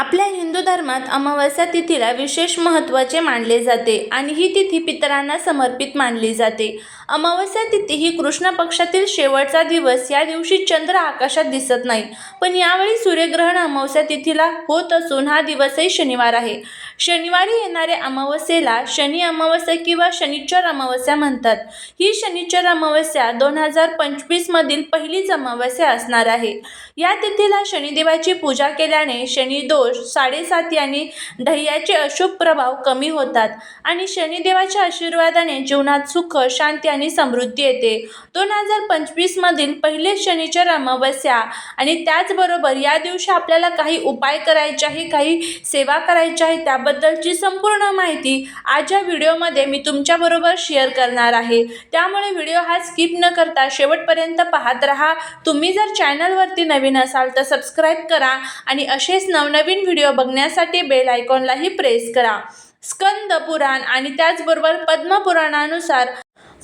आपल्या हिंदू धर्मात अमावस्या तिथीला विशेष महत्त्वाचे मानले जाते आणि ही तिथी पितरांना समर्पित मानली जाते. अमावस्या तिथी ही कृष्ण पक्षातील शेवटचा दिवस या दिवशी चंद्र आकाशात दिसत नाही. पण यावेळी सूर्यग्रहण अमावस्या तिथीला होत असून हा दिवसही शनिवार आहे. शनिवारी येणाऱ्या अमावस्येला शनी अमावस्या किंवा शनिश्चर अमावस्या म्हणतात. ही शनिश्चर अमावस्या दोन हजार पंचवीसमधील पहिलीच अमावस्या असणार आहे. या तिथीला शनिदेवाची पूजा केल्याने शनिदोष साडेसाती आणि ढय्याचे अशुभ प्रभाव कमी होतात आणि शनिदेवाच्या आशीर्वादाने जीवनात सुख शांती आणि समृद्धी येते. दोन हजार पंचवीसमधील पहिले शनिचर अमावस्या आणि त्याचबरोबर या दिवशी आपल्याला काही उपाय करायचे आहे काही सेवा करायची आहे याबद्दलची संपूर्ण माहिती आजच्या व्हिडिओमध्ये मी तुमच्याबरोबर शेअर करणार आहे. त्यामुळे व्हिडिओ हा स्किप न करता शेवटपर्यंत पाहत राहा. तुम्ही जर चॅनलवरती नवीन असाल तर सबस्क्राईब करा आणि असेच नवनवीन व्हिडिओ बघण्यासाठी बेल आयकॉनलाही प्रेस करा. स्कंद पुराण आणि त्याचबरोबर पद्मपुराणानुसार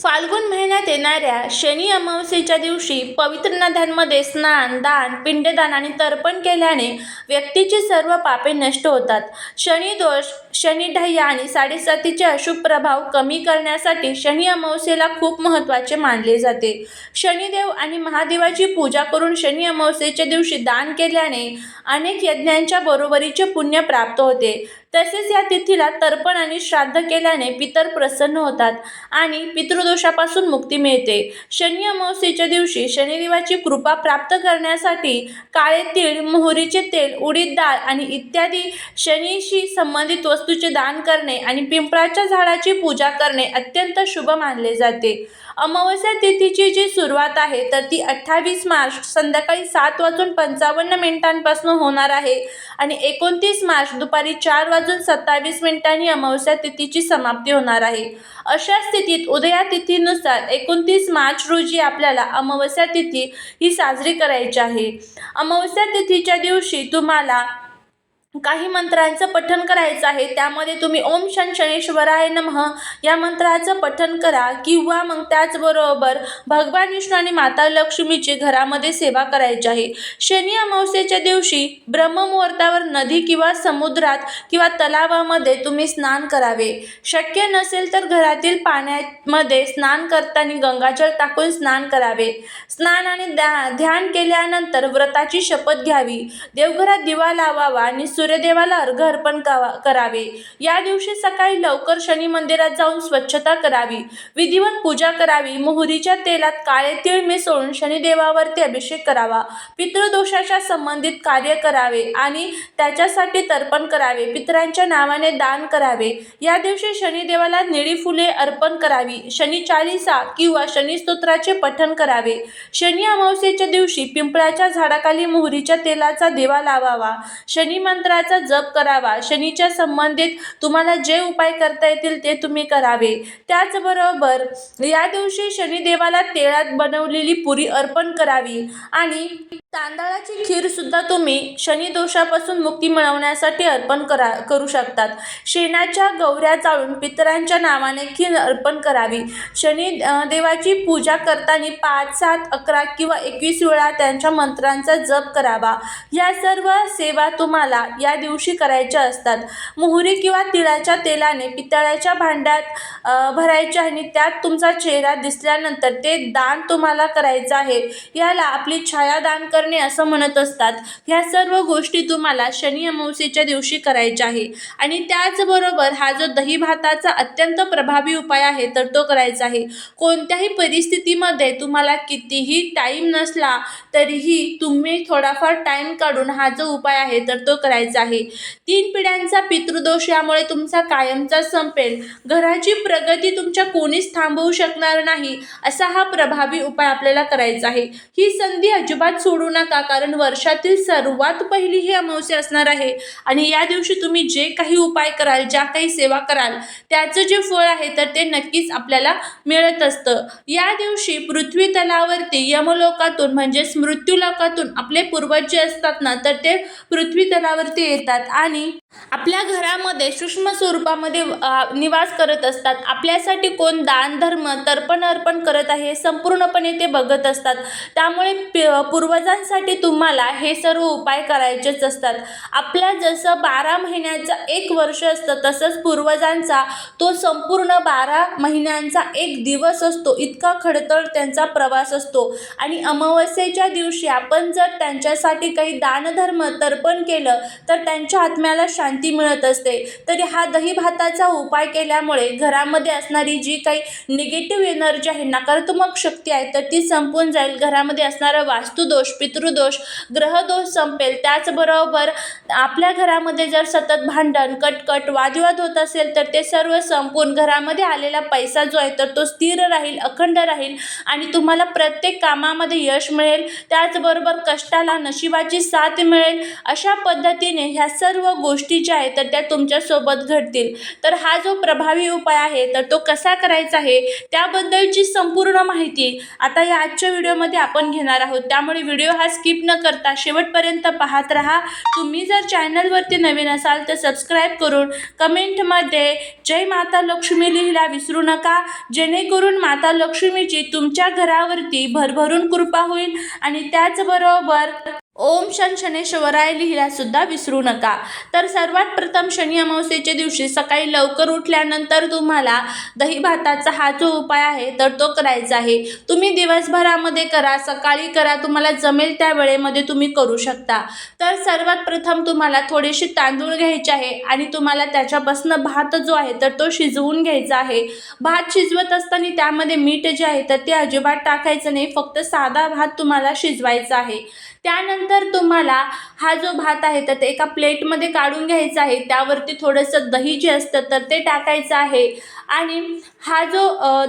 फाल्गुन महिन्यात येणाऱ्या शनी अमावस्येच्या दिवशी पवित्र नद्यांमध्ये स्नान दान पिंडदान आणि तर्पण केल्याने व्यक्तीची सर्व पापे नष्ट होतात. शनिदोष शनिढय्या आणि साडेसातीचे अशुभ प्रभाव कमी करण्यासाठी शनी अमावस्येला खूप महत्त्वाचे मानले जाते. शनिदेव आणि महादेवाची पूजा करून शनी अमावस्येच्या दिवशी दान केल्याने अनेक यज्ञांच्या बरोबरीचे पुण्य प्राप्त होते. तसेच या तिथीला तर्पण आणि श्राद्ध केल्याने पितर प्रसन्न होतात आणि पितृदोषापासून मुक्ती मिळते. शनी अमावस्येच्या दिवशी शनिदेवाची कृपा प्राप्त करण्यासाठी काळे तीळ मोहरीचे तेल उडीद डाळ आणि इत्यादी शनीशी संबंधित वस्तूचे दान करणे आणि पिंपळाच्या झाडाची पूजा करणे अत्यंत शुभ मानले जाते. अमावस्या तिथीची जी सुरुवात आहे तर ती अठ्ठावीस मार्च संध्याकाळी सात वाजून पंचावन्न मिनिटांपासून होणार आहे आणि एकोणतीस मार्च दुपारी चार वाजून सत्तावीस मिनिटांनी अमावस्या तिथीची समाप्ती होणार आहे. अशा स्थितीत उदया तिथीनुसार एकोणतीस मार्च रोजी आपल्याला अमावस्या तिथी ही साजरी करायची आहे. अमावस्या तिथीच्या दिवशी तुम्हाला काही मंत्रांचं पठण करायचं आहे. त्यामध्ये तुम्ही ओम शन शनेश्वराय नमः. या मंत्राचं पठण करा. किंवा मग त्याचबरोबर भगवान विष्णू आणि माता लक्ष्मीची घरामध्ये सेवा करायची आहे. शनी अमावस्येच्या दिवशी ब्रह्ममुहूर्तावर नदी किंवा समुद्रात किंवा तलावामध्ये तुम्ही स्नान करावे. शक्य नसेल तर घरातील पाण्यामध्ये स्नान करताना गंगाजल टाकून स्नान करावे. स्नान आणि ध्या ध्यान केल्यानंतर व्रताची शपथ घ्यावी. देवघरात दिवा लावावा आणि सूर्यदेवाला अर्घ अर्पण करावे. या दिवशी सकाळी लवकर शनी मंदिरात जाऊन स्वच्छता करावी. विधिवत पूजा करावी. मोहरीच्या तेलात काळे तीळ मिसळून शनिदेवावरती अभिषेक करावा. पितृदोषाच्या संबंधित कार्य करावे आणि त्याच्यासाठी तर्पण करावे. पितरांच्या नावाने दान करावे. या दिवशी शनिदेवाला निळी फुले अर्पण करावी. शनी चालिसा किंवा शनिस्तोत्राचे पठण करावे. शनी अमावस्येच्या दिवशी पिंपळाच्या झाडाखाली मोहरीच्या तेलाचा दिवा लावावा. शनी मंत्राचा जप करावा. शनीच्या संबंधित तुम्हाला जे उपाय करता येतील ते तुम्ही करावे. त्याचबरोबर या दिवशी शनिदेवाला तेळात बनवलेली पुरी अर्पण करावी. आणि तांदळाची खीर सुद्धा तुम्ही शनिदोषापासून मुक्ती मिळवण्यासाठी अर्पण करा करू शकतात. शेणाच्या गौऱ्या चाळून पितरांच्या नावाने खीर अर्पण करावी. शनी देवाची पूजा करताना पाच सात अकरा किंवा एकवीस वेळा त्यांच्या मंत्रांचा जप करावा. या सर्व सेवा तुम्हाला या दिवशी करायच्या असतात. मोहरी किंवा तिळाच्या तेलाने पितळाच्या भांड्यात भरायच्या आणि त्यात तुमचा चेहरा दिसल्यानंतर ते दान तुम्हाला करायचं आहे. याला आपली छाया दान करणे असं म्हणत असतात. ह्या सर्व गोष्टी तुम्हाला शनी अमावस्येच्या दिवशी करायच्या आहे. आणि त्याचबरोबर हा जो दही भाताचा अत्यंत प्रभावी उपाय आहे तर तो करायचा आहे. कोणत्याही परिस्थितीमध्ये तुम्हाला कितीही टाईम नसला तरीही तुम्ही थोडाफार टाईम काढून हा जो उपाय आहे तर तो करायचा आहे. तीन पिढ्यांचा पितृदोष यामुळे तुमचा कायमचा संपेल. घराची प्रगती तुमच्या कोणीच थांबवू शकणार नाही असा हा प्रभावी उपाय आपल्याला करायचा आहे. ही संधी अजिबात सोडू नका कारण वर्षातील सर्वात पहिली ही अमावस्या असणार आहे. आणि या दिवशी तुम्ही जे काही उपाय कराल ज्या काही सेवा कराल त्याचं जे फळ आहे तर ते नक्कीच आपल्याला मिळत असतं. या दिवशी पृथ्वी तलावरती यमलोकातून म्हणजेच मृत्यूलोकातून आपले पूर्वज जे असतात ना तर ते पृथ्वी तलावरती येतात. आणि आपल्या घरामध्ये सूक्ष्म स्वरूपामध्ये निवास करत असतात. आपल्यासाठी कोण दान धर्म तर्पण अर्पण करत आहे संपूर्णपणे ते बघत असतात. त्यामुळे पूर्वजा पूर्वजांसाठी तुम्हाला हे सर्व उपाय करायचेच असतात. आपल्या जसं बारा महिन्याचं एक वर्ष असतं तसंच पूर्वजांचा तो संपूर्ण बारा महिन्यांचा एक दिवस असतो. इतका खडतळ त्यांचा प्रवास असतो. आणि अमावस्येच्या दिवशी आपण जर त्यांच्यासाठी काही दानधर्म तर्पण केलं तर त्यांच्या आत्म्याला शांती मिळत असते. तरी हा दही भाताचा उपाय केल्यामुळे घरामध्ये असणारी जी काही निगेटिव्ह एनर्जी आहे नकारात्मक शक्ती आहे तर ती संपून जाईल. घरामध्ये असणारा वास्तुदोष पितृदोष ग्रहदोष संपेल. त्याचबरोबर आपल्या घरामध्ये जर सतत भांडण कटकट वादविवाद होत असेल तर ते सर्व संपून घरामध्ये आलेला पैसा जो आहे तर तो स्थिर राहील अखंड राहील आणि तुम्हाला प्रत्येक कामामध्ये यश मिळेल. त्याचबरोबर कष्टाला नशिबाची साथ मिळेल. अशा पद्धतीने ह्या सर्व गोष्टी ज्या आहेत तर त्या तुमच्यासोबत घडतील. तर हा जो प्रभावी उपाय आहे तर तो कसा करायचा आहे त्याबद्दलची संपूर्ण माहिती आता या आजच्या व्हिडिओमध्ये आपण घेणार आहोत. त्यामुळे व्हिडिओ हा स्किप न करता शेवटपर्यंत पाहत राहा. तुम्ही जर चॅनलवरती नवीन असाल तर सबस्क्राईब करून कमेंटमध्ये जय माता लक्ष्मी लिहिला विसरू नका. जेणेकरून माता लक्ष्मीची तुमच्या घरावरती भरभरून कृपा होईल. आणि त्याचबरोबर ओम शन शनेश्वराय लिहिला सुद्धा विसरू नका. तर सर्वात प्रथम शनी अमावस्येच्या दिवशी सकाळी लवकर उठल्यानंतर तुम्हाला दही भाताचा हा जो उपाय आहे तर तो करायचा आहे. तुम्ही दिवसभरामध्ये करा सकाळी करा तुम्हाला जमेल त्या वेळेमध्ये तुम्ही करू शकता. तर सर्वात प्रथम तुम्हाला थोडेसे तांदूळ घ्यायचे आहे आणि तुम्हाला त्याच्यापासून भात जो आहे तर तो शिजवून घ्यायचा आहे. भात शिजवत असताना त्यामध्ये मीठ जे आहे तर ते अजिबात टाकायचं नाही फक्त साधा भात तुम्हाला शिजवायचा आहे. त्यानंतर तुम्हाला हा जो भात आहे तर ते एका प्लेटमध्ये काढून घ्यायचा आहे. त्यावरती थोडंसं दही जे असतं तर ते टाकायचं आहे. आणि हा जो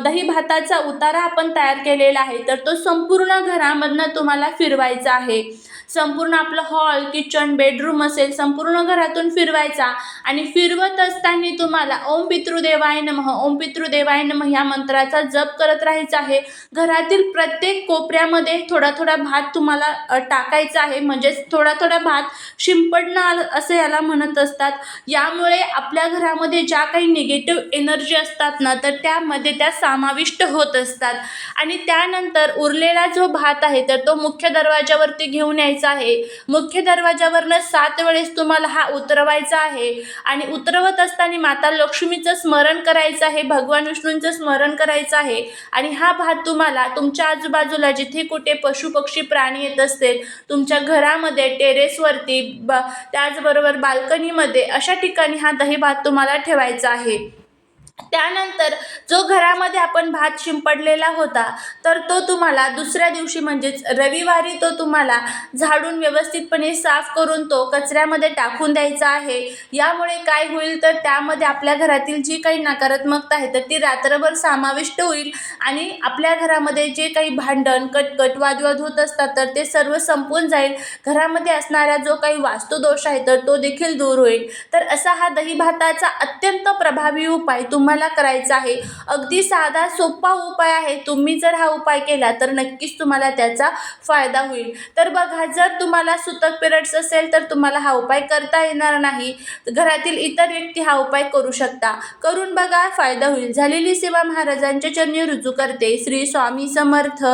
दही भाताचा उतारा आपण तयार केलेला आहे तर तो संपूर्ण घरामधनं तुम्हाला फिरवायचा आहे. संपूर्ण आपलं हॉल किचन बेडरूम असेल संपूर्ण घरातून फिरवायचा. आणि फिरवत असताना तुम्हाला ओम पितृदेवाय नमः ओम पितृदेवाय नमः ह्या मंत्राचा जप करत राहायचा आहे. घरातील प्रत्येक कोपऱ्यामध्ये थोडा थोडा भात तुम्हाला टाकायचा आहे. म्हणजेच थोडा थोडा भात शिंपडणं आलं असं याला म्हणत असतात. यामुळे आपल्या घरामध्ये ज्या काही निगेटिव्ह एनर्जी असतात ना तर त्यामध्ये त्या समाविष्ट होत असतात. आणि त्यानंतर उरलेला जो भात आहे तर तो मुख्य दरवाजावरती घेऊन यायचा. आहे. मुख्य दरवाजावरनं सात वेळेस तुम्हाला हा उतरवायचा आहे. आणि उतरवत असताना माता लक्ष्मीचं स्मरण करायचं आहे भगवान विष्णूंचं स्मरण करायचं आहे. आणि हा भात तुम्हाला तुमच्या आजूबाजूला जिथे कुठे पशु पक्षी प्राणी येत असतील तुमच्या घरामध्ये टेरेसवरती ब त्याचबरोबर बाल्कनीमध्ये अशा ठिकाणी हा दही भात तुम्हाला ठेवायचा आहे. त्यानंतर जो घरामध्ये आपण भात शिंपडलेला होता तर तो तुम्हाला दुसऱ्या दिवशी म्हणजेच रविवारी तो तुम्हाला झाडून व्यवस्थितपणे साफ करून तो कचऱ्यामध्ये टाकून द्यायचा आहे. यामुळे काय होईल तर त्यामध्ये आपल्या घरातील जी काही नकारात्मकता आहे तर ती रात्रभर समाविष्ट होईल आणि आपल्या घरामध्ये जे काही भांडण कटकट वादविवाद होत असतात तर ते सर्व संपून जाईल. घरामध्ये असणारा जो काही वास्तुदोष आहे तर तो देखील दूर होईल. तर असा हा दही भाताचा अत्यंत प्रभावी उपाय तुम्हाला करायचा आहे. अगदी साधा सोपा उपाय आहे. तुम्ही जर हा उपाय केला तर नक्कीच तुम्हाला त्याचा फायदा होईल. तर बघा जर तुम्हाला सुतक पिरियड्स असेल तर तुम्हाला हा उपाय करता येणार नाही. घरातील इतर व्यक्ती हा उपाय करू शकता. करून बघा फायदा होईल. झालेली सेवा महाराजांच्या चरणी रुजू करते. श्री स्वामी समर्थ.